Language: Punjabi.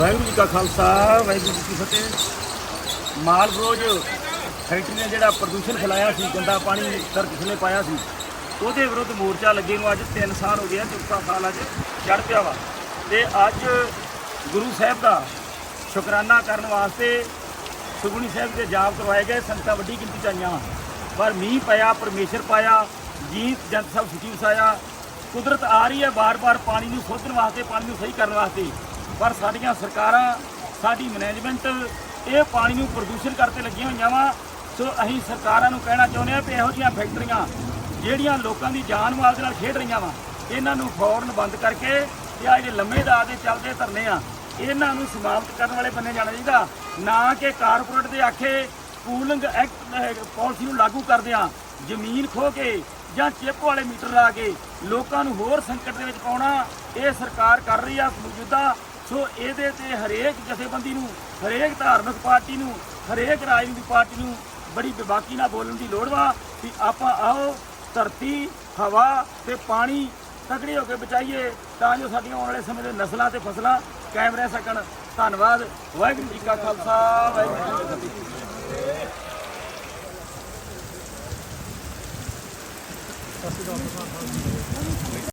ਵਾਹਿਗੁਰੂ ਜੀ ਕਾ ਖਾਲਸਾ, ਵਾਹਿਗੁਰੂ ਜੀ ਕੀ ਫਤਿਹ। ਮਾਲ ਬਰੋਜ ਫੈਕਟਰੀ ਨੇ ਜਿਹੜਾ ਪ੍ਰਦੂਸ਼ਣ ਫੈਲਾਇਆ ਸੀ, ਗੰਦਾ ਪਾਣੀ ਸਰ ਧਰਤੀ ਨੇ ਪਾਇਆ ਸੀ, ਉਹਦੇ ਵਿਰੁੱਧ ਮੋਰਚਾ ਲੱਗੇ ਨੂੰ ਅੱਜ 3 ਸਾਲ ਹੋ ਗਿਆ ਚੌਥਾ ਸਾਲ ਅੱਜ ਚੜ ਪਿਆ ਵਾ। ਤੇ ਅੱਜ ਗੁਰੂ ਸਾਹਿਬ ਦਾ ਸ਼ੁਕਰਾਨਾ ਕਰਨ ਵਾਸਤੇ ਸੁਖਮਨੀ ਸਾਹਿਬ ਦੇ ਜਾਪ ਕਰਵਾਏ ਗਏ, ਸੰਗਤਾਂ ਵੱਡੀ ਗਿਣਤੀ ਚ ਆਈਆਂ ਵਾਂ। ਪਰ ਮੀਂਹ ਪਿਆ ਪਰਮੇਸ਼ਰ ਪਾਇਆ, ਜੀਤ ਜੰਤ ਸਭ ਸੁਖੀ ਵਸਾਇਆ ਕੁਦਰਤ ਆ ਰਹੀ ਹੈ, ਬਾਰ-ਬਾਰ ਪਾਣੀ ਨੂੰ ਸੋਧਣ ਵਾਸਤੇ, ਪਾਣੀ ਨੂੰ ਸਹੀ ਕਰਨ ਵਾਸਤੇ। ਪਰ ਸਾਡੀਆਂ ਸਰਕਾਰਾਂ, ਸਾਡੀ ਮੈਨੇਜਮੈਂਟ ਇਹ ਪਾਣੀ ਨੂੰ ਪ੍ਰਦੂਸ਼ਣ ਕਰਕੇ ਲੱਗੀਆਂ ਹੋਈਆਂ ਵਾ। ਸੋ ਅਸੀਂ ਸਰਕਾਰਾਂ ਨੂੰ ਕਹਿਣਾ ਚਾਹੁੰਦੇ ਆ ਕਿ ਇਹੋ ਜਿਹੀਆਂ ਫੈਕਟਰੀਆਂ, ਜਿਹੜੀਆਂ ਲੋਕਾਂ ਦੀ ਜਾਨ ਮਾਲ ਦੇ ਨਾਲ ਖੇਡ ਰਹੀਆਂ ਵਾ, ਇਹਨਾਂ ਨੂੰ ਫੌਰਨ ਬੰਦ ਕਰਕੇ ਤੇ ਆ ਜਿਹੜੇ ਲੰਮੇ ਦਾ ਦੇ ਚੱਲਦੇ ਧਰਨੇ ਆ, ਇਹਨਾਂ ਨੂੰ ਸਮਾਪਤ ਕਰਨ ਵਾਲੇ ਬੰਨੇ ਜਾਣਾ ਚਾਹੀਦਾ। ਨਾ ਕਿ ਕਾਰਪੋਰੇਟ ਦੇ ਆਖੇ ਪੂਲਿੰਗ ਐਕਟ ਪਾਲਿਸੀ ਨੂੰ ਲਾਗੂ ਕਰਦਿਆਂ ਜ਼ਮੀਨ ਖੋ ਕੇ ਜਾਂ ਚਿੱਪ ਵਾਲੇ ਮੀਟਰ ਲਾ ਕੇ ਲੋਕਾਂ ਨੂੰ ਹੋਰ ਸੰਕਟ ਦੇ ਵਿੱਚ ਪਾਉਣਾ, ਇਹ ਸਰਕਾਰ ਕਰ ਰਹੀ ਆ, ਮੌਜੂਦਾ ਸੋ ਇਹਦੇ ਤੇ ਹਰੇਕ ਜਥੇਬੰਦੀ ਨੂੰ, ਹਰੇਕ ਧਾਰਮਿਕ ਪਾਰਟੀ ਨੂੰ, ਹਰੇਕ ਰਾਜਨੀਤਿਕ ਪਾਰਟੀ ਨੂੰ ਬੜੀ ਬੇਬਾਕੀ ਨਾਲ ਬੋਲਣ ਦੀ ਲੋੜ ਵਾ ਕਿ ਆਪਾਂ ਆਓ, ਧਰਤੀ, ਹਵਾ ਤੇ ਪਾਣੀ ਤਕੜੇ ਹੋ ਕੇ ਬਚਾਈਏ ਤਾਂ ਜੋ ਸਾਡੀਆਂ ਆਉਣ ਵਾਲੇ ਸਮੇਂ ਦੇ ਨਸਲਾਂ ਤੇ ਫਸਲਾਂ ਕਾਇਮ ਰਹਿ ਸਕਣ। ਧੰਨਵਾਦ। ਵਾਹਿਗੁਰੂ ਜੀ ਕਾ ਖਾਲਸਾ, ਵਾਹਿਗੁਰੂ ਜੀ ਕੀ ਫਤਿਹ।